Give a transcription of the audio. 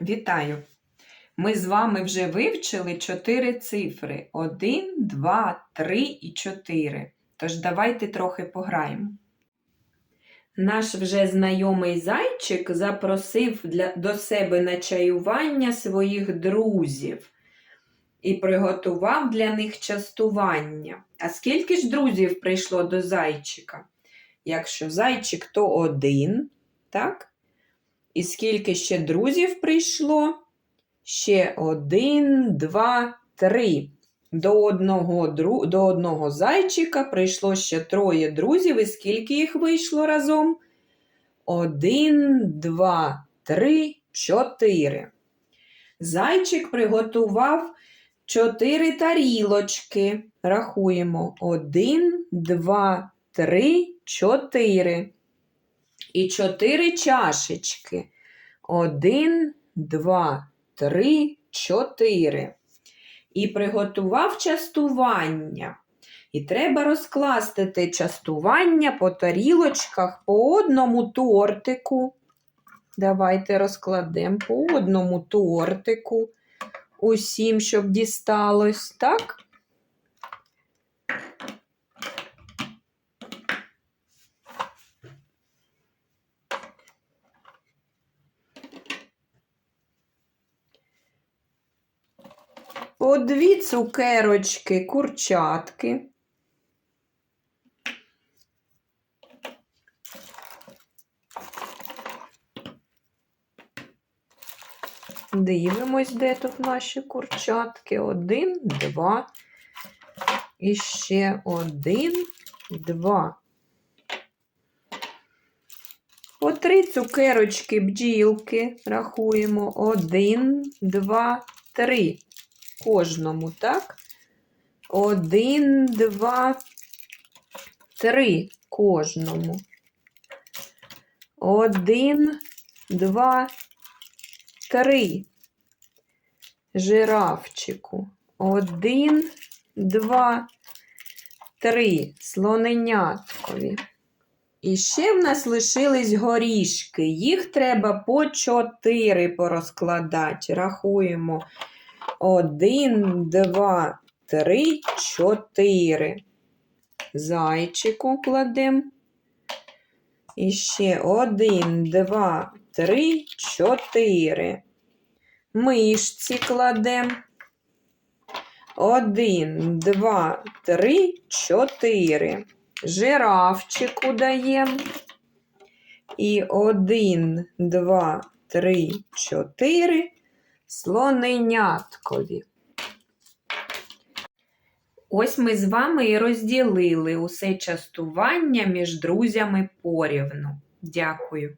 Вітаю! Ми з вами вже вивчили чотири цифри: 1, 2, 3 і 4. Тож давайте трохи пограємо. Наш вже знайомий зайчик запросив для, до себе на чаювання своїх друзів і приготував для них частування. А скільки ж друзів прийшло до зайчика? Якщо зайчик, то один, так? І скільки ще друзів прийшло? Ще один, два, три. До одного, дру... До одного зайчика прийшло ще троє друзів. І скільки їх вийшло разом? Один, два, три, чотири. Зайчик приготував чотири тарілочки. Рахуємо. Один, два, три, чотири. І чотири чашечки. Один, два, три, чотири. І приготував частування. І треба розкласти те частування по тарілочках по одному тортику. Давайте розкладемо по одному тортику. Усім, щоб дісталось, так? По дві цукерочки, курчатки. Дивимось, де тут наші курчатки. Один, два. І ще один, два. По три цукерочки бджілки рахуємо. Один, два, три кожному, так? Один, два, три кожному. Один, два, три. Жирафчику. Один, два, три. Слоненяткові. І ще в нас лишились горішки. Їх треба по чотири порозкладати. Рахуємо. Один, два, три, чотири. Зайчику кладемо. І ще один, два, три, чотири. Мишці кладемо. Один, два, три, чотири. Жирафчику даємо. І один, два, три, чотири слоненяткові. Ось ми з вами і розділили усе частування між друзями порівну. Дякую.